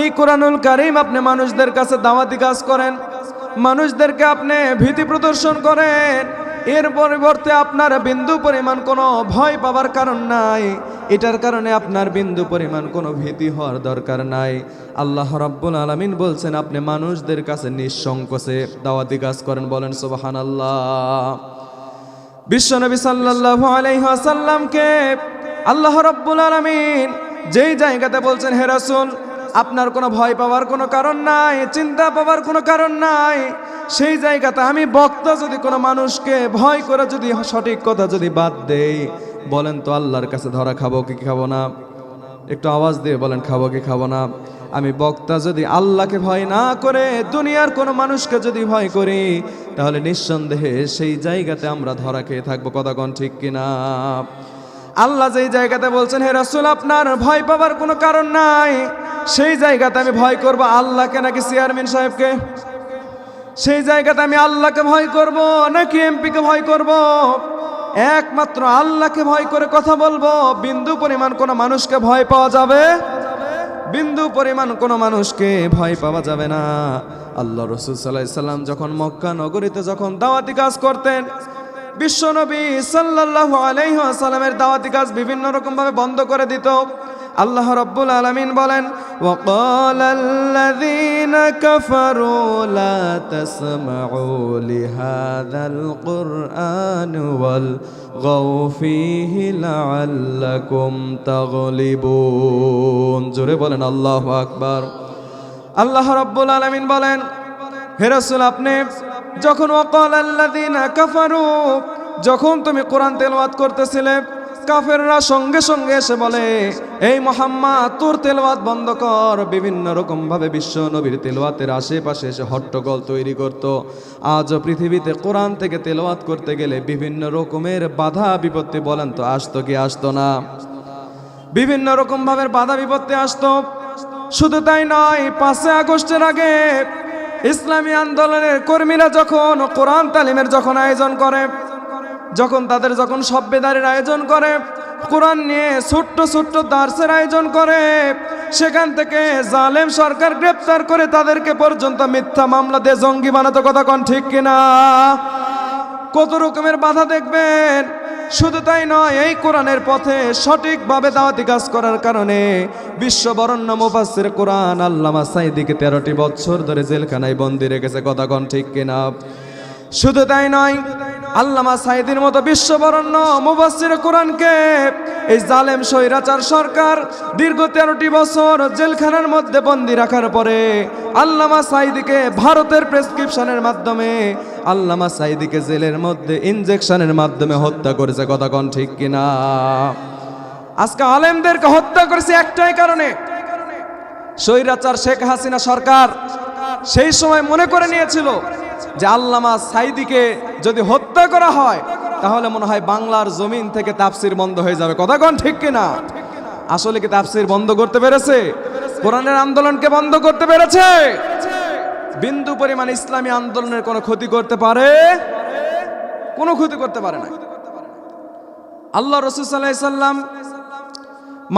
এই কোরআনুল কারিম আপনি মানুষদের কাছে দাওয়াতি কাজ করেন, মানুষদেরকে আপনি ভীতি প্রদর্শন করেন, এর পরিবর্তে আপনার বিন্দু পরিমাণ কোনো ভয় পাবার কারণ নাই, এটার কারণে আপনার বিন্দু পরিমাণ কোনো ভীতি হওয়ার দরকার নাই। আল্লাহ রাব্বুল আলামিন বলছেন, আপনি মানুষদের কাছে নিঃসংকোচে দাওয়াতি কাজ করেন, বলেন সুবাহান আল্লাহ বিশ্বনবী সাল্লাল্লাহু আলাইহি ওয়াসাল্লামকে আল্লাহ রাব্বুল আলামিন যেই জায়গাতে বলছেন, হে রাসূল আপনার কোনো ভয় পাওয়ার কোনো কারণ নাই, চিন্তা পাওয়ার কোনো কারণ নাই। সেই জায়গাতে আমি বক্তা যদি কোনো মানুষকে ভয় করে যদি সঠিক কথা যদি বাদ দেই, বলেন তো আল্লাহর কাছে ধরা খাব কি খাব না? একটু আওয়াজ দিয়ে বলেন, খাব কি খাব না? আমি বক্তা যদি আল্লাহকে ভয় না করে, দুনিয়ার কোনো মানুষকে যদি ভয় করি, তাহলে নিঃসন্দেহে সেই জায়গাতে আমরা ধরা খেয়ে থাকব কতক্ষণ ঠিক কিনা আল্লাহ যেই জায়গাতে বলছেন, হে রাসূল, আপনার ভয় পাবার কোনো কারণ নাই। সেই জায়গাতে আমি ভয় করব আল্লাহকে নাকি চেয়ারম্যান সাহেবকে? সেই জায়গাতে আমি আল্লাহকে ভয় করব নাকি এমপিকে ভয় করব? একমাত্র আল্লাহকে ভয় করে কথা বলব। বিন্দু পরিমাণ কোনো মানুষকে ভয় পাওয়া যাবে? বিন্দু পরিমাণ কোনো মানুষকে ভয় পাওয়া যাবে না। আল্লাহ রসুল সাল্লাহ সাল্লাম যখন মক্কা নগরীতে যখন দাওয়াতি কাজ করতেন, বিশ্বনবী সাল্লাল্লাহু আলাইহি ওয়াসাল্লামের দাওয়াতি কাজ বিভিন্ন রকম ভাবে বন্ধ করে দিত। আল্লাহ রাব্বুল আলামিন বলেন وقال الذين كفروا لا تسمعوا لهذا القرآن والغوا فيه لعلكم تغلبون জোরে বলেন আল্লাহু আকবার আল্লাহ রাব্বুল আলামিন বলেন হে রাসূল আপনি যখন ওয়াকাল আল্লাযীনা কাফারু যখন তুমি কোরআন তেলাওয়াত করতেছিলে কাফেররা সঙ্গে সঙ্গে এসে বলে, এই মোহাম্মদ, তোর তেলাওয়াত বন্ধ কর। বিভিন্ন রকম ভাবে বিশ্ব নবীর তেলাওয়াতের আশেপাশে এসে হট্টগোল তৈরি করত। আজও পৃথিবীতে কোরআন থেকে তেলাওয়াত করতে গেলে বিভিন্ন রকমের বাধা বিপত্তি বলেন তো, আসতো কি আসতো না? বিভিন্ন রকম ভাবে বাধা বিপত্তি আসতো। শুধু তাই নয় পাঁচে আগস্টের আগে ইসলামী আন্দোলনের কর্মীরা যখন কোরআন তালিমের যখন আয়োজন করে যখন তাদের যখন সভ্যদারের আয়োজন করে, কোরআন নিয়ে ছোট্ট ছোট্ট দার্সের আয়োজন করে, সেখান থেকে জালেম সরকার গ্রেপ্তার করে তাদেরকে পর্যন্ত মিথ্যা মামলা দিয়ে জঙ্গি বানাতো কথা কন ঠিক কিনা কত রকমের বাধা দেখবেন। শুধু তাই নয়, এই কোরআনের পথে সঠিকভাবে দাওয়াতি কাজ করার কারণে বিশ্ববরণ্য মুফাসসির কোরআন আল্লামা সাইদিকে তেরোটি বছর ধরে জেলখানায় বন্দি রেখেছে, কথা কন ঠিক কিনা শুধু তাই নয় আল্লামা সাইদির মতো বিশ্ববরণ্য মুফাসসির কোরআনকে এই জালেম স্বৈরাচার সরকার দীর্ঘ তেরোটি বছর জেলখানার মধ্যে বন্দি রাখার পরে আল্লামা সাইদিকে ভারতের প্রেসক্রিপশনের মাধ্যমে, আল্লামা সাইদিকে জেলের মধ্যে ইনজেকশনের মাধ্যমে হত্যা করেছে। কথা কন ঠিক কিনা? আজকে আলেমদেরকে হত্যা করেছে একটাই কারণে। স্বৈরাচার শেখ হাসিনা সরকার সেই সময় মনে করে নিয়েছিল যে আল্লামা সাইদিকে যদি হত্যা করা হয়, তাহলে মনে হয় বাংলার জমিন থেকে তাফসির বন্ধ হয়ে যাবে। কথা কন ঠিক কিনা? আসলে কি তাফসির বন্ধ করতে পেরেছে? কোরআনের আন্দোলনকে বন্ধ করতে পেরেছে? বিন্দু পরিমাণ ইসলামী আন্দোলনের কোনো ক্ষতি করতে পারে? কোনো ক্ষতি করতে পারে না। আল্লাহ রসুল সাল্লাহ সাল্লাম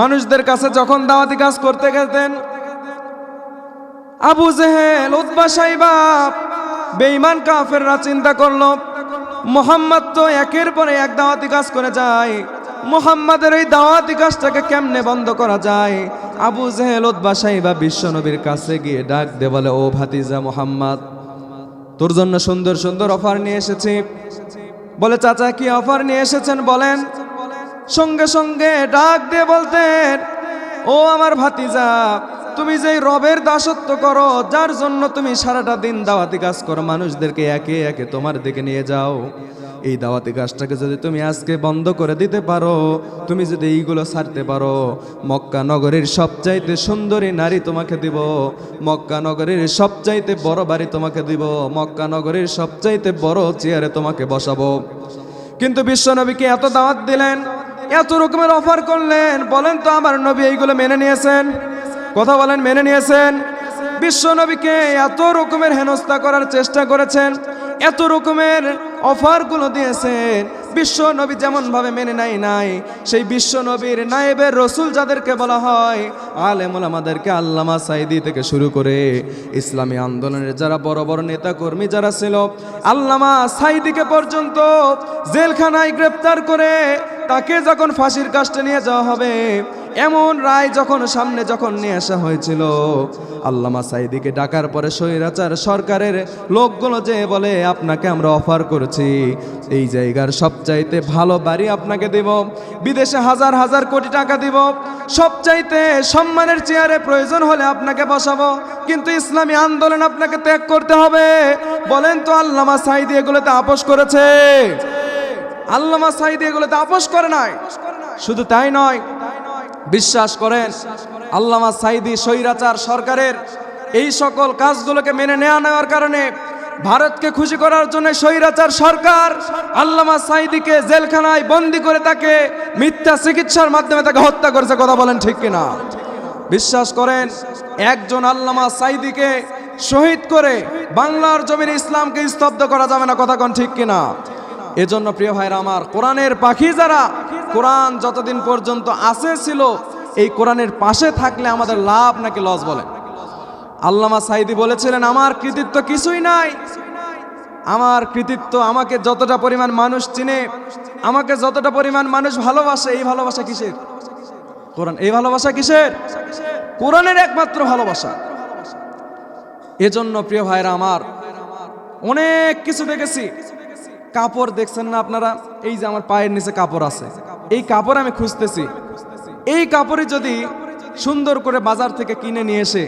মানুষদের কাছে যখন দাওয়াতি কাজ করতে গেতেন, আবু জেহেল উদ্বা সাইবা বেঈমান কাফেররা চিন্তা করল, মোহাম্মদ তো একের পরে এক দাওয়াতি কাজ করে যায়। মোহাম্মদের এই দাওয়াতি কাজটাকে কেমনে বন্ধ করা যায়? আবু জেহেল উদ্বা সাইবা বিশ্বনবীর কাছে গিয়ে ডাক দে বলে, ও ভাতিজা মোহাম্মদ, তোর জন্য সুন্দর সুন্দর অফার নিয়ে এসেছি। বলে, চাচা, কি অফার নিয়ে এসেছেন বলেন? সঙ্গে সঙ্গে ডাক দিয়ে বলতেন, ও আমার ভাতিজা তুমি যেই রবের দাসত্ব করো, যার জন্য তুমি সারাটা দিন দাওয়াতি কাজ করো, মানুষদেরকে একে একে তোমার দিকে নিয়ে যাও। এই দাওয়াতি কাজটাকে যদি তুমি আজকে বন্ধ করে দিতে পারো, তুমি যদি এইগুলো ছাড়তে পারো, মক্কা নগরীর সবচাইতে সুন্দরী নারী তোমাকে দিব, মক্কা নগরীর সবচাইতে বড় বাড়ি তোমাকে দিব, মক্কা নগরীর সবচাইতে বড় চেয়ারে তোমাকে বসাবো। কিন্তু বিশ্বনবীকে এত দাওয়াত দিলেন, এত রকমের অফার করলেন, বলেন তো আমার নবী এইগুলো মেনে নিয়েছেন? কথা বলেন, মেনে নিয়েছেন। বিশ্ব নবীকে এত রকমের হেনস্থা করার চেষ্টা করেছেন, এত রকমের অফারগুলো দিয়েছেন। বিশ্ব নবী যেমন ভাবে মেনে নাই নাই, সেই বিশ্ব নবীর নায়েবের রসুল যাদেরকে বলা হয়, আলেমুল আমাদেরকে আল্লামা সাইদি থেকে শুরু করে ইসলামী আন্দোলনের যারা বড় বড় নেতা কর্মী যারা ছিল, আল্লামা সাইদিকে পর্যন্ত জেলখানায় গ্রেপ্তার করে তাকে যখন ফাঁসির কাস্টে নিয়ে যাওয়া হবে এমন রায় যখন সামনে যখন নিয়ে আসা হয়েছিল, আল্লামা সাইদিকে ডাকার পরে স্বৈরাচার সরকারের লোকগুলো যে বলে, আপনাকে আমরা অফার করেছি, এই জায়গার সবচাইতে ভালো বাড়ি আপনাকে দেব, বিদেশে হাজার হাজার কোটি টাকা দিব, সবচাইতে সম্মানের চেয়ারে প্রয়োজন হলে আপনাকে বসাবো, কিন্তু ইসলামী আন্দোলন আপনাকে ত্যাগ করতে হবে। বলেন তো আল্লামা সাইদি এগুলোতে আপোষ করেছে? আল্লামা সাইদি এগুলোতে আপোষ করে নাই? শুধু তাই নয় বিশ্বাস করেন, আল্লামা সাইদি স্বৈরাচার সরকারের এই সকল কাজগুলোকে মেনে নেওয়া নেওয়ার কারণে ভারতকে খুশি করার জন্য স্বৈরাচার সরকার আল্লামা সাইদিকে জেলখানায় বন্দি করে তাকে মিথ্যা চিকিৎসার মাধ্যমে তাকে হত্যা করেছে, কথা বলেন ঠিক কিনা? বিশ্বাস করেন, একজন আল্লামা সাইদিকে শহীদ করে বাংলার জমিনে ইসলামকে স্তব্ধ করা যাবে না, কথা কোন ঠিক কিনা? এজন্য প্রিয় ভাইরা আমার কোরআনের পাখি যারা কোরআন যতদিন পর্যন্ত আসে ছিল, এই কোরআনের পাশে থাকলে আমাদের লাভ নাকি লস বলেন আল্লামা সাইদি বলেছিলেন, আমার কৃতিত্ব কিছুই নাই। আমার কৃতিত্ব আমাকে যতটা পরিমাণ মানুষ চিনে, আমাকে যতটা পরিমাণ মানুষ ভালোবাসে, এই ভালোবাসা কিসের? কোরআন, এই ভালোবাসা কিসের? কোরআনের একমাত্র ভালোবাসা। এজন্য প্রিয় ভাইরা আমার, অনেক কিছু দেখেছি। কাপড় দেখছেন না আপনারা? এই যে আমার পায়ের নিচে কাপড় আছে। এই কাপড় আমি খুঁজতেছি। এই কাপড়ই যদি সুন্দর করে বাজার থেকে কিনে নিয়ে এসে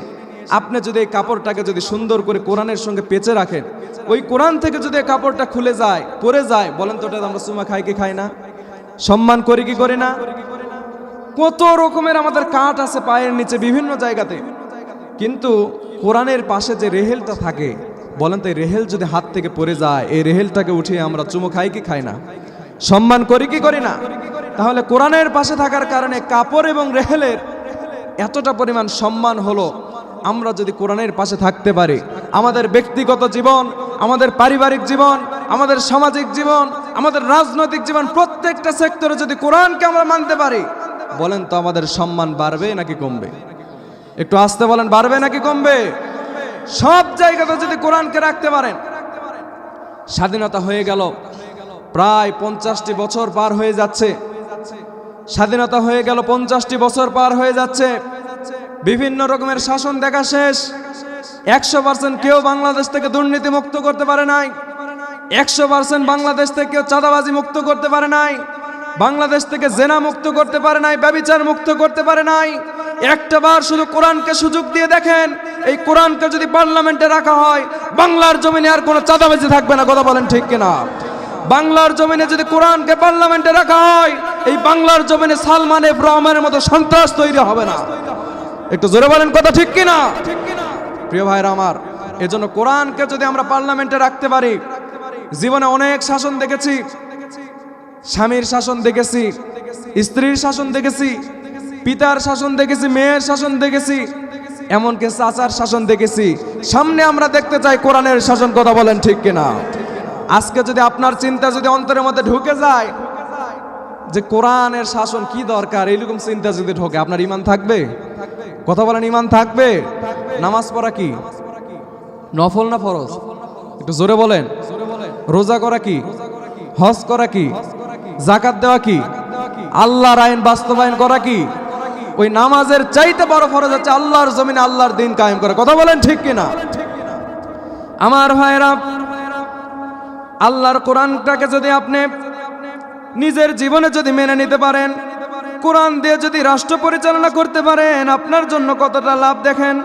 আপনি যদি এই কাপড়টাকে যদি সুন্দর করে কোরআনের সঙ্গে পেঁচে রাখেন, ওই কোরআন থেকে যদি এই কাপড়টা খুলে যায় পরে যায়, বলেন তো ওটা আমরা সুমা খাই কি খাই না? সম্মান করি কি করি না? কত রকমের আমাদের কাঠ আছে পায়ের নিচে বিভিন্ন জায়গাতে। কিন্তু কোরআনের পাশে যে রেহেলটা থাকে বলেন তো রেহেল যদি হাত থেকে পড়ে যায়, এই রেহেলটাকে উঠিয়ে আমরা চুমো খাই কি খাই না? সম্মান করি কি করি না? তাহলে কোরআনের পাশে থাকার কারণে কাপড় এবং রেহেলের এতটা পরিমাণ সম্মান হলো, আমরা যদি কোরআনের পাশে থাকতে পারি, আমাদের ব্যক্তিগত জীবন, আমাদের পারিবারিক জীবন, আমাদের সামাজিক জীবন, আমাদের রাজনৈতিক জীবন, প্রত্যেকটা সেক্টরে যদি কোরআনকে আমরা মানতে পারি, বলেন তো আমাদের সম্মান বাড়বে নাকি কমবে? একটু আসতে বলেন, বাড়বে নাকি কমবে? সব জায়গাতে যদি কোরআনকে রাখতে পারেন, স্বাধীনতা হয়ে গেল। প্রায় পঞ্চাশটি বছর পার হয়ে যাচ্ছে। স্বাধীনতা হয়ে গেল, পঞ্চাশটি বছর পার হয়ে যাচ্ছে। বিভিন্ন রকমের শাসন দেখা শেষ। একশো পার্সেন্ট কেউ বাংলাদেশ থেকে দুর্নীতি মুক্ত করতে পারে নাই। একশো পার্সেন্ট বাংলাদেশ থেকে কেউ চাঁদাবাজি মুক্ত করতে পারে নাই। বাংলাদেশ থেকে জেনা মুক্ত করতে পারে নাই, ব্যবিচার মুক্ত করতে পারে নাই। একটা বার শুধু কোরআনকে সুযোগ দিয়ে দেখেন এই কোরআনকে যদি পার্লামেন্টে রাখা হয়, বাংলার জমিনে আর কোনো চাঁদাবাজি থাকবে না, কথা বলেন ঠিক কিনা? বাংলার জমিনে যদি কোরআনকে পার্লামেন্টে রাখা হয়, এই বাংলার জমিনে সালমান এফ মতো সন্ত্রাস তৈরি হবে না। একটু জোরে বলেন কথা ঠিক কিনা? প্রিয় ভাইরা আমার, এজন্য কোরআনকে যদি আমরা পার্লামেন্টে রাখতে পারি, জীবনে অনেক শাসন দেখেছি। স্বামীর শাসন দেখেছি, স্ত্রীর শাসন দেখেছি, পিতার শাসন দেখেছি, মেয়ের শাসন দেখেছি। এমনকি চাচার শাসন দেখেছি। সামনে আমরা দেখতে চাই কোরআনের শাসন কথা বলেন ঠিক কিনা। আজকে যদি আপনার চিন্তা যদি অন্তরের মধ্যে ঢুকে যায় যে কোরআনের শাসন কি দরকার, এইরকম চিন্তা যদি ঢোকে, আপনার ইমান থাকবে? কথা বলেন ইমান থাকবে? নামাজ পড়া কি? নফল না ফরজ? একটু জোরে বলেন। রোজা করা কি? হজ করা কি? জাকাত দেওয়া কি? আল্লাহর আইন বাস্তবায়ন করা কি? ওই নামাজের চাইতে বড় ফরজ হচ্ছে আল্লাহর জমিনে আল্লাহর দিন কায়েম করা। কথা বলেন ঠিক কিনা? আমার ভাইরা আল্লাহর কোরআনটাকে যদি আপনি নিজের জীবনে যদি মেনে নিতে পারেন, কোরআন দিয়ে যদি রাষ্ট্র পরিচালনা করতে পারেন, আপনার জন্য কতটা লাভ দেখেন?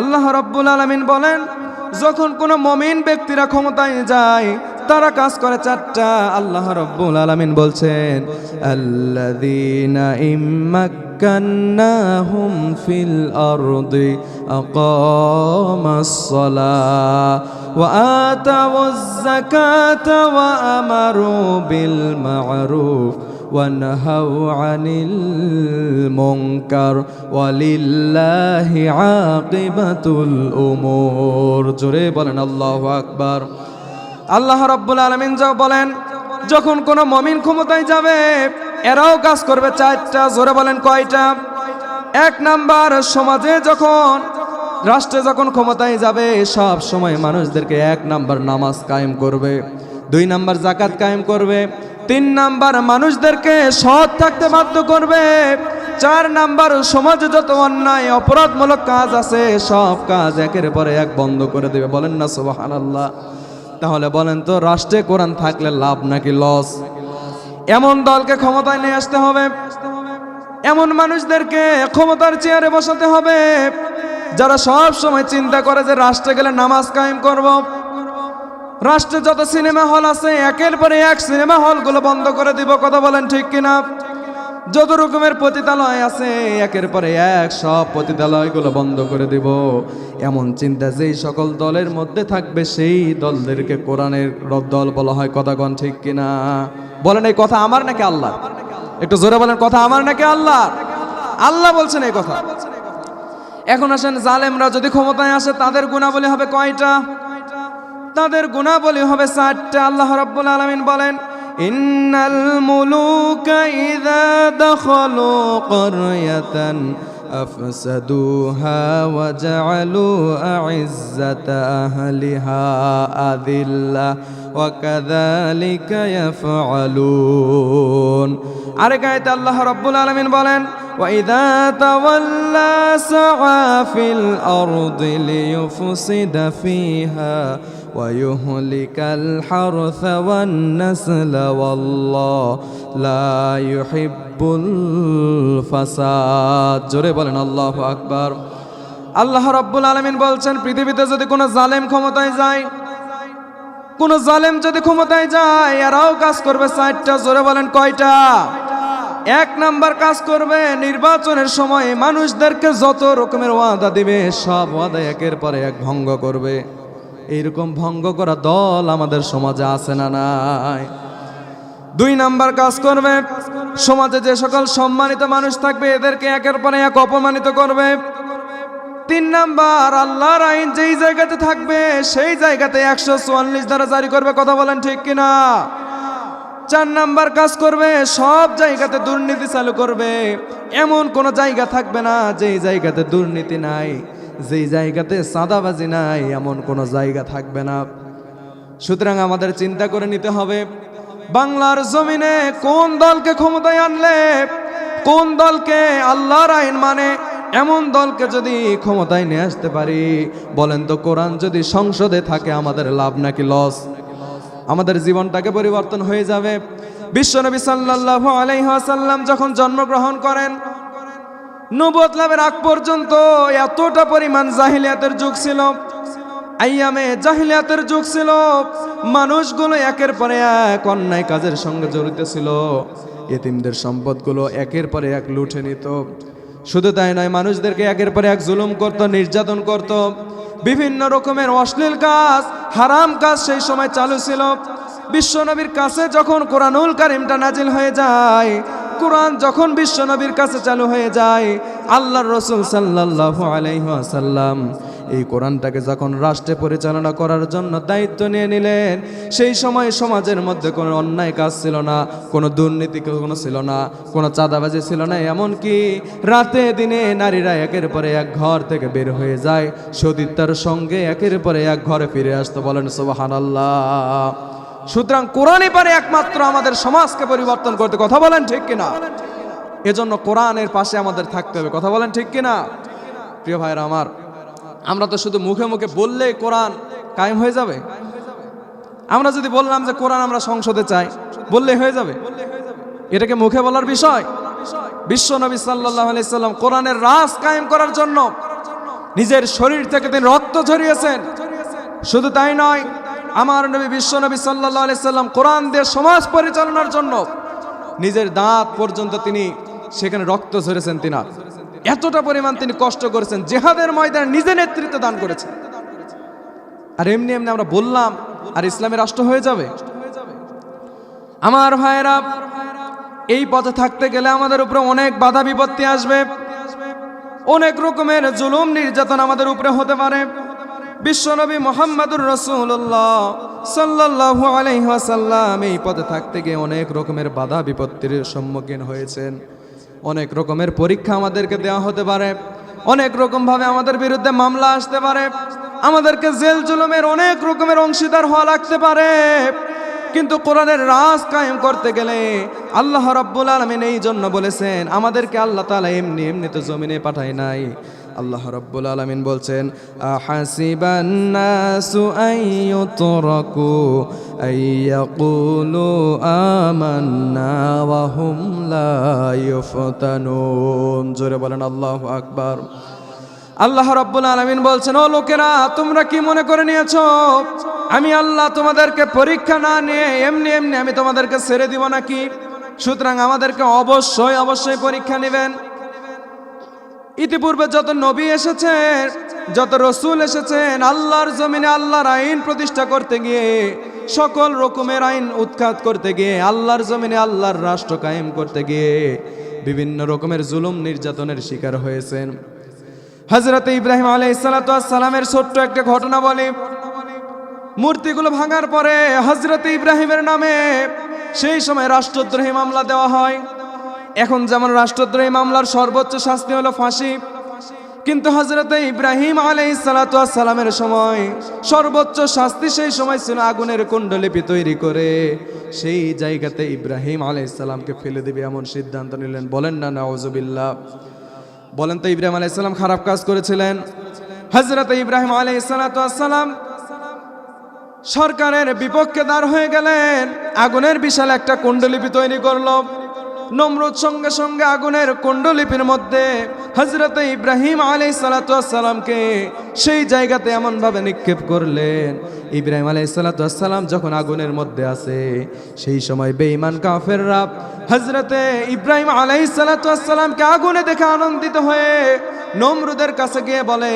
আল্লাহ রব্বুল আলমিন বলেন, যখন কোনো মমিন ব্যক্তিরা ক্ষমতায় যায়, তারা কাজ করে চারটা। আল্লাহ রব্বুল আলামিন বলছেন, আল্লাযীনা ইম্মাক্কান্নাহুম ফিল আরদি আকামাস সালাহ ওয়া আতাউয যাকাতা ওয়া আমারু বিল মা'রুফ ونهوا عن المنكر ولله عاقبة الأمور জোরে বলেন আল্লাহু আকবার আল্লাহ রাব্বুল আলামিন যা বলেন যখন কোন মমিন ক্ষমতায় যাবে এরাও কাজ করবে চারটা, জোরে বলেন কয়টা? এক নাম্বার, সমাজে যখন, রাষ্ট্রে যখন ক্ষমতায় যাবে, সব সময় মানুষদেরকে এক নাম্বার নামাজ কায়েম করবে, দুই নাম্বার জাকাত কায়েম করবে, তিন নাম্বার মানুষদেরকে সৎ থাকতে বাধ্য করবে, চার নাম্বার সমাজে যত অন্যায়, অপরাধমূলক কাজ আছে, সব কাজ একের পরে এক বন্ধ করে দেবে। বলেন না, সুবহানাল্লাহ। তাহলে বলেন তো, রাষ্ট্রে কোরআন থাকলে লাভ নাকি লস? এমন দলকে ক্ষমতায় নিয়ে আসতে হবে। এমন মানুষদেরকে ক্ষমতার চেয়ারে বসাতে হবে, যারা সব সময় চিন্তা করে যে রাষ্ট্রে গেলে নামাজ কায়েম করব। রাষ্ট্রে যত সিনেমা হল আছে, একের পরে এক সিনেমা হলগুলো বন্ধ করে দিব, কথা বলেন ঠিক কিনা? যত রকমের পতিতালয় আছে, একের পরে এক সব পতিতালয়গুলো বন্ধ করে দিব। এমন চিন্তা যেই সকল দলের মধ্যে থাকবে, সেই দলদেরকে কোরআনের দল বলা হয়। কথাগণ ঠিক কিনা বলেন এই কথা আমার নাকি আল্লাহ একটু জোরে বলেন, কথা আমার নাকি আল্লাহ আল্লাহ বলছেন এই কথা। এখন আসেন, জালেমরা যদি ক্ষমতায় আসে, তাদের গুণাবলী হবে কয়টা? তাদের গুণাবলী হবে চারটা। আল্লাহ রাব্বুল আলামিন বলেন ইন্নাল মুলুকা ইযা দখলু ক্বরয়াতান أفسدوها وجعلوا أعزة أهلها أذلة وكذلك يفعلون আরেক আয়াতে আল্লাহ রাব্বুল আলামিন বলেন وإذا تولى سعى في الأرض ليفسد فيها ويهلك الحرث والنسل والله لا يحب الفساد জোরে বলেন আল্লাহু আকবার আল্লাহ রাব্বুল আলামিন বলছেন পৃথিবীতে যদি কোনো জালেম ক্ষমতায় যায় কোন জালেম যদি ক্ষমতায় যায় এরাও কাজ করবে চারটা জোরে বলেন কয়টা এক নাম্বার কাজ করবে নির্বাচনের সময় মানুষদেরকে যত রকমের ওয়াদা দিবে সব ওয়াদা একের পরে এক ভঙ্গ করবে এইরকম ভঙ্গ করা দল আমাদের সমাজে আছে না নাই? দুই নাম্বার কাজ করবে, সমাজে যে সকল সম্মানিত মানুষ থাকবে, এদেরকে একের পরে এক অপমানিত করবে। তিন নাম্বার, আল্লাহর আইন যেই জায়গাতে থাকবে, সেই জায়গাতে একশো চুয়াল্লিশ দ্বারা জারি করবে, কথা বলেন ঠিক কিনা? চার নাম্বার কাজ করবে, সব জায়গাতে দুর্নীতি চালু করবে। এমন কোন জায়গা থাকবে না, যেই জায়গাতে দুর্নীতি নাই। যেই জায়গাতে সাদাবাজি নাই, এমন কোন জায়গা থাকবে না। সুতরাং আমাদের চিন্তা করে নিতে হবে, বাংলার জমিনে কোন দলকে ক্ষমতায় আনলে, কোন দলকে আল্লাহর আইন মানে এমন দলকে যদি ক্ষমতায় নিয়ে আসতে পারি, বলেন তো কোরআন যদি সংসদে থাকে, আমাদের লাভ নাকি লস? আমাদের জীবনটাকে পরিবর্তন হয়ে যাবে। বিশ্বনবী সাল্লাল্লাহু আলাইহি ওয়াসাল্লাম যখন জন্মগ্রহণ করেন নবুয়ত লাভের আগ পর্যন্ত এতটা পরিমাণ জাহিলিয়াতের যুগ ছিল। আইয়ামে জাহিলিয়াতের যুগ ছিল। মানুষগুলো একের পরে এক অন্যায় কাজের সঙ্গে জড়িত ছিল। এতিমদের সম্পদগুলো একের পরে এক লুঠে নিত। শুধু তাই নয়, মানুষদেরকে একের পরে এক জুলুম করত, নির্যাতন করত। বিভিন্ন রকমের অশ্লীল কাজ, হারাম কাজ সেই সময় চালু ছিল। বিশ্বনবীর কাছে যখন কোরআনুল কারিমটা নাজিল হয়ে যায় কোরআন যখন বিশ্বনবীর কাছে চালু হয়ে যায়, আল্লাহর রসুল সাল্লাল্লাহু আলাইহি ওয়াসাল্লাম এই কোরআনটাকে যখন রাষ্ট্রে পরিচালনা করার জন্য দায়িত্ব নিয়ে নিলেন, সেই সময় সমাজের মধ্যে কোনো অন্যায় কাজ ছিল না, কোনো দুর্নীতি কোনো ছিল না, কোনো চাঁদাবাজি ছিল না। এমনকি রাতে দিনে নারীরা একের পরে এক ঘর থেকে বের হয়ে যায় সতীর্থার সঙ্গে একের পরে এক ঘরে ফিরে আসতে বলেন, সুবহানাল্লাহ। সুতরাং কোরআনই পারে একমাত্র আমাদের সমাজকে পরিবর্তন করতে কথা বলেন ঠিক কিনা? এজন্য কোরআনের পাশে আমাদের থাকতে হবে, কথা বলেন ঠিক কিনা? প্রিয় ভাইরা আমার, আমরা তো শুধু মুখে মুখে বললেই কোরআন কায়েম হয়ে যাবে? আমরা যদি বললাম যে কোরআন আমরা সংসদে চাই, বললেই হয়ে যাবে? এটাকে মুখে বলার বিষয়? বিশ্ব নবী সাল্লাহ আলাইসাল্লাম কোরআনের রাস কায়েম করার জন্য নিজের শরীর থেকে তিনি রক্ত ঝরিয়েছেন। শুধু তাই নয় আমার নবী, বিশ্ব নবী সাল্লাহ সাল্লাম কোরআন দিয়ে সমাজ পরিচালনার জন্য নিজের দাঁত পর্যন্ত তিনি সেখানে রক্ত ঝরেছেন তিনা। এতটা পরিমাণ তিনি কষ্ট করেছেন, জেহাদের ময়দানে নিজে নেতৃত্ব দান করেছেন। আর এমনি এমনি আমরা বললাম, আর ইসলামের রাষ্ট্র হয়ে যাবে। আমার ভাইয়েরা, এই পথে থাকতে গেলে আমাদের উপরে অনেক বাধা বিপত্তি আসবে। অনেক রকমের জুলুম, নির্যাতন আমাদের উপরে হতে পারে। বিশ্বনবী মোহাম্মদুর রসুল্লাহ সাল্লাল্লাহু আলাইহি ওয়াসাল্লাম এই পদে থাকতে গিয়ে অনেক রকমের বাধা বিপত্তির সম্মুখীন হয়েছেন। অনেক রকমের পরীক্ষা আমাদেরকে দেওয়া হতে পারে। অনেক রকম ভাবে আমাদের বিরুদ্ধে মামলা আসতে পারে। আমাদেরকে জেল জুলুমের অনেক রকমের অংশীদার হওয়া লাগতে পারে। কিন্তু কোরআনের রাজ কায়েম করতে গেলে আল্লাহ রাব্বুল আলামিন এই জন্য বলেছেন, আমাদেরকে আল্লাহ তালা এমনি এমনি তো জমিনে পাঠায় নাই। আল্লাহ রাব্বুল আলামিন বলছেন আমান্না জোরে বলেন, আল্লাহু আকবার। আল্লাহ রাব্বুল আলামিন বলছেন, ও লোকেরা, তোমরা কি মনে করে নিয়েছ? আমি আল্লাহ তোমাদেরকে পরীক্ষা না নিয়ে এমনি এমনি আমি তোমাদেরকে ছেড়ে দিব নাকি? সুতরাং আমাদেরকে অবশ্যই অবশ্যই পরীক্ষা নেবেন। ইতিপূর্বে যত নবী এসেছেন, যত রসুল এসেছেন, আল্লাহর জমিনে আল্লাহর আইন প্রতিষ্ঠা করতে গিয়ে, সকল রকমের আইন উৎখাত করতে গিয়ে, আল্লাহর জমিনে আল্লাহর রাষ্ট্র কায়েম করতে গিয়ে বিভিন্ন রকমের জুলুম নির্যাতনের শিকার হয়েছেন। হজরত ইব্রাহিম আলাই সালামের ছোট্ট একটা ঘটনা বলি। মূর্তিগুলো ভাঙার পরে হজরত ইব্রাহিমের নামে সেই সময় রাষ্ট্রদ্রোহী মামলা দেওয়া হয়। এখন যেমন রাষ্ট্রদ্রোহী মামলার সর্বোচ্চ শাস্তি হলো ফাঁসি, কিন্তু হজরত ইব্রাহিম আলাই সালামের সময় সর্বোচ্চ শাস্তি সেই সময় ছিল আগুনের কুণ্ডলিপি তৈরি করে। সেই জায়গাতে ইব্রাহিম আলাই সালামকে ফেলে দেবে এমন সিদ্ধান্ত নিলেন। বলেন না নওয়াজবিল্লা বলেন তো, ইব্রাহিম আলাই সালাম খারাপ কাজ করেছিলেন। হজরত ইব্রাহিম আলাই সালাম সরকারের বিপক্ষে দাঁড় হয়ে গেলেন। আগুনের বিশাল একটা কুণ্ডলিপি তৈরি করল। নমরুদ সঙ্গে সঙ্গে আগুনের কুণ্ডলিপির মধ্যে হজরত ইব্রাহিম আলাই সালাতামকে সেই জায়গাতে এমনভাবে নিক্ষেপ করলেন। ইব্রাহিম আলাই সালাতাম যখন আগুনের মধ্যে আছে, সেই সময় বেঈমান কাফেররা হজরতে ইব্রাহিম আলাই সালাতামকে আগুনে দেখে আনন্দিত হয়ে নমরুদের কাছে গিয়ে বলে,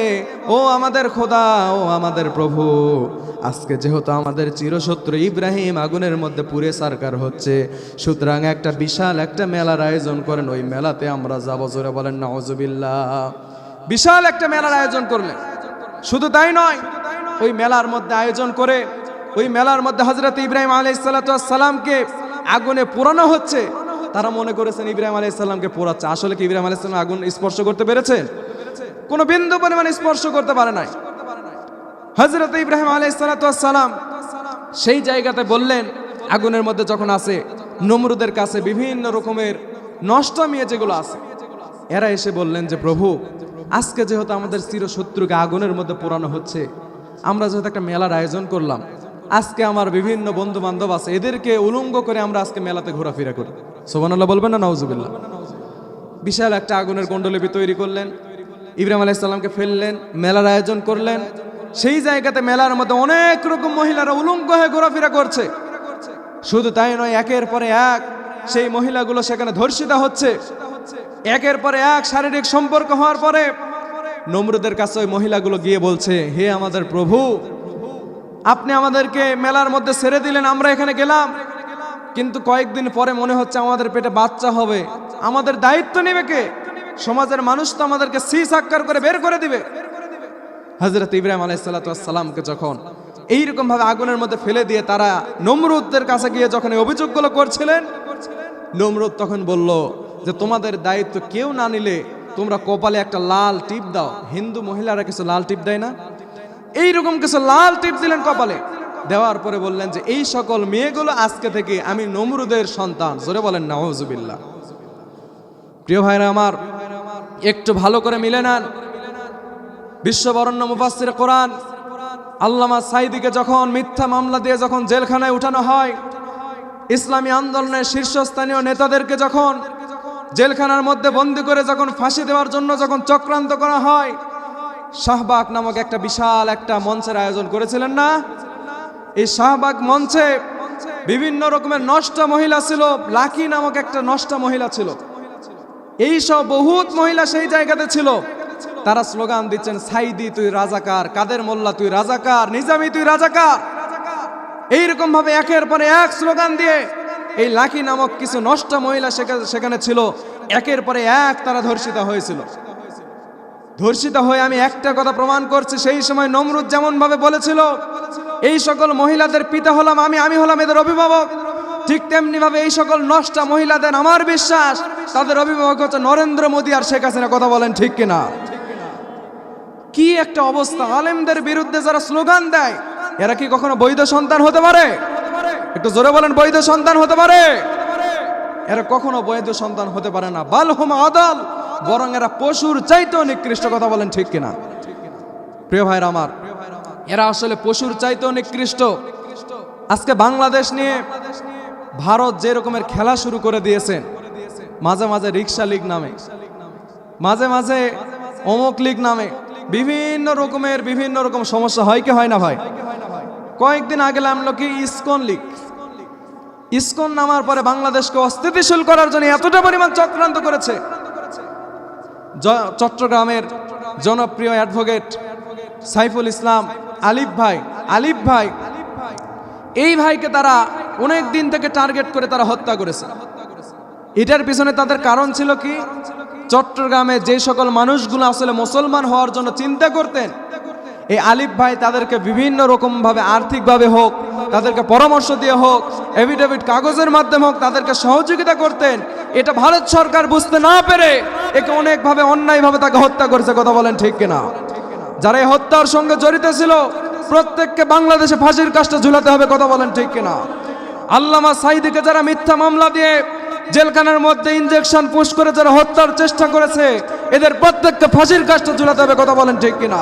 ও আমাদের খোদা, ও আমাদের প্রভু, আজকে যেহেতু আমাদের চিরশত্রু ইব্রাহিম আগুনের মধ্যে পুরে সারকার হচ্ছে, সুতরাং একটা বিশাল একটা মেলার আয়োজন করেন, ওই মেলাতে আমরা যাব। জোরে বলেন বিশাল একটা মেলার আয়োজন করলেন শুধু তাই নয়, ওই মেলার মধ্যে আয়োজন করে, ওই মেলার মধ্যে হজরত ইব্রাহিম আলাইসালামকে আগুনে পোড়ানো হচ্ছে। তারা মনে করেছেন ইব্রাহিম আলাইসাল্লামকে পোড়াচ্ছে। আসলে কি ইব্রাহিম আলাইসাল্লাম আগুন স্পর্শ করতে পেরেছে? কোনো বিন্দু পরিমাণ স্পর্শ করতে পারে নাই। হজরত ইব্রাহিম আলাইসালাম সেই জায়গাতে বললেন, আগুনের মধ্যে যখন আসে নমরুদের কাছে বিভিন্ন রকমের নষ্ট মেয়ে যেগুলো আছে এরা এসে বললেন যে, প্রভু, আজকে যেহেতু আমাদের চিরশত্রুকে আগুনের মধ্যে পোড়ানো হচ্ছে, আমরা যেহেতু একটা মেলার আয়োজন করলাম, আজকে আমার বিভিন্ন বন্ধু বান্ধব আছে, এদেরকে উলঙ্গ করে আমরা আজকে মেলাতে ঘোরাফেরা করি। সোবানুল্লাহ বলবেন না নওজুবিল্লাহ বিশাল একটা আগুনের গন্ডলিপি তৈরি করলেন, ইব্রাহিম আলাইসাল্লামকে ফেললেন, মেলার আয়োজন করলেন। সেই জায়গাতে মেলার মধ্যে অনেক রকম মহিলারা উলঙ্গ হয়ে ঘোরাফেরা করছে। শুধু তাই নয়, একের পরে এক সেই মহিলাগুলো সেখানে ধর্ষিতা হচ্ছে। একের পরে এক শারীরিক সম্পর্ক হওয়ার পরে নমরুদের কাছে ওই মহিলাগুলো গিয়ে বলছে, হে আমাদের প্রভু, আপনি আমাদেরকে মেলার মধ্যে ছেড়ে দিলেন, আমরা এখানে গেলাম। কিন্তু কয়েকদিন পরে মনে হচ্ছে আমাদের পেটে বাচ্চা হবে। আমাদের দায়িত্ব নেবে কে? সমাজের মানুষ তো আমাদেরকে সি সাক্ষার করে বের করে দিবে। হজরত ইব্রাহিম আলাইসাল্লামকে যখন এইরকম ভাবে আগুনের মধ্যে ফেলে দিয়ে তারা নমরুদদের কাছে গিয়ে যখন এই অভিযোগগুলো করছিলেন, নমরুদ তখন বলল যে তোমাদের দায়িত্ব কেউ না নিলে তোমরা কপালে একটা লাল টিপ দাও। হিন্দু মহিলারা কিছু লাল টিপ দেয় না? এইরকম কিছু লাল টিপ দিলেন কপালে। দেওয়ার পরে বললেন যে, এই সকল মেয়েগুলো আজকে থেকে আমি নমরুদের সন্তান। জোরে বলেন নাহজুবিল্লাহ প্রিয় ভাইরা আমার, একটু ভালো করে মিলে নেন। বিশ্ববরণ্য মুফাসির কোরআন, আল্লামা সাইদিকে যখন মিথ্যা মামলা দিয়ে যখন জেলখানায় উঠানো হয়, ইসলামী আন্দোলনের শীর্ষস্থানীয় নেতাদেরকে যখন জেলখানার মধ্যে বন্দি করে যখন ফাঁসি দেওয়ার জন্য যখন চক্রান্ত করা হয়, শাহবাগ নামক একটা বিশাল একটা মঞ্চের আয়োজন করেছিলেন না? এই শাহবাগ মঞ্চে বিভিন্ন রকমের নষ্ট মহিলা ছিল, লাকি নামক একটা নষ্ট মহিলা ছিল। এই সব বহুত মহিলা সেই জায়গাতে ছিল। তারা স্লোগান দিচ্ছেন, সাইদি তুই রাজাকার, কাদের মোল্লা তুই রাজাকার, নিজামি তুই রাজাকার। এইরকম ভাবে একের পরে এক স্লোগান দিয়ে এই লাকি নামক কিছু নষ্ট মহিলা সেখানে ছিল। একের পরে এক তারা ধর্ষিত হয়েছিল। ধর্ষিত হয়ে আমি একটা কথা প্রমাণ করছি, সেই সময় নমরুদ যেমন ভাবে বলেছিল, এই সকল মহিলাদের পিতা হলাম আমি আমি হলাম এদের অভিভাবক। ঠিক তেমনি ভাবে এই সকল নষ্টা মহিলাদের আমার বিশ্বাস, তাদের অভিভাবক হচ্ছে নরেন্দ্র মোদী আর শেখ হাসিনা। কথা বলেন ঠিক কিনা? কি একটা অবস্থা? আলেমদের বিরুদ্ধে যারা স্লোগান দেয়, এরা কি কখনো বৈধ সন্তান হতে পারে? একটু জোরে বলেন, বৈধ সন্তান হতে পারে? এরা কখনো বৈধ সন্তান হতে পারে না। বাল হুম আদাল, বরং এরা পশুর চাইতেও নিকৃষ্ট কথা বলেন ঠিক কিনা? প্রিয় ভাইরা আমার, এরা আসলে পশুর চাইতেও নিকৃষ্ট। আজকে বাংলাদেশ নিয়ে ভারত যে রকমের খেলা শুরু করে দিয়েছেন মাঝে মাঝে রিক্সা লীগ নামে, মাঝে মাঝে অমুক লীগ নামে, বিভিন্ন রকমের, বিভিন্ন রকম সমস্যা হয় কি হয় না ভাই কয়েকদিন আগে নামলো কি ইসকন লীগ। ইসকন নামার পরে বাংলাদেশকে অস্থিতিশীল করার জন্য এতটা পরিমাণ চক্রান্ত করেছে। চট্টগ্রামের জনপ্রিয় অ্যাডভোকেট সাইফুল ইসলাম আলিফ ভাই আলিফ ভাই, এই ভাইকে তারা অনেক দিন থেকে টার্গেট করে তারা হত্যা করেছে। এটার পিছনে তাদের কারণ ছিল কি? চট্টগ্রামে যে সকল মানুষগুলো আসলে মুসলমান হওয়ার জন্য চিন্তা করতেন, এই আলিফ ভাই তাদেরকে বিভিন্ন রকমভাবে আর্থিকভাবে হোক, তাদেরকে পরামর্শ দিয়ে হোক এভিডেভিট কাগজের মাধ্যমে হোক তাদেরকে সহযোগিতা করতেন। এটা ভারত সরকার বুঝতে না পেরে একে অনেকভাবে অন্যায়ভাবে তাকে হত্যা করেছে, কথা বলেন ঠিক কিনা? যারা এই হত্যার সঙ্গে জড়িত ছিল, প্রত্যেককে বাংলাদেশে ফাঁসির কাজটা ঝুলাতে হবে, কথা বলেন ঠিক কিনা? আল্লামা সাইদিকে যারা মিথ্যা মামলা দিয়ে জেলখানার মধ্যে ইনজেকশন পুশ করে, যারা হত্যার চেষ্টা করেছে, এদের প্রত্যেককে ফাঁসির কাজটা ঝুলাতে হবে, কথা বলেন ঠিক কিনা?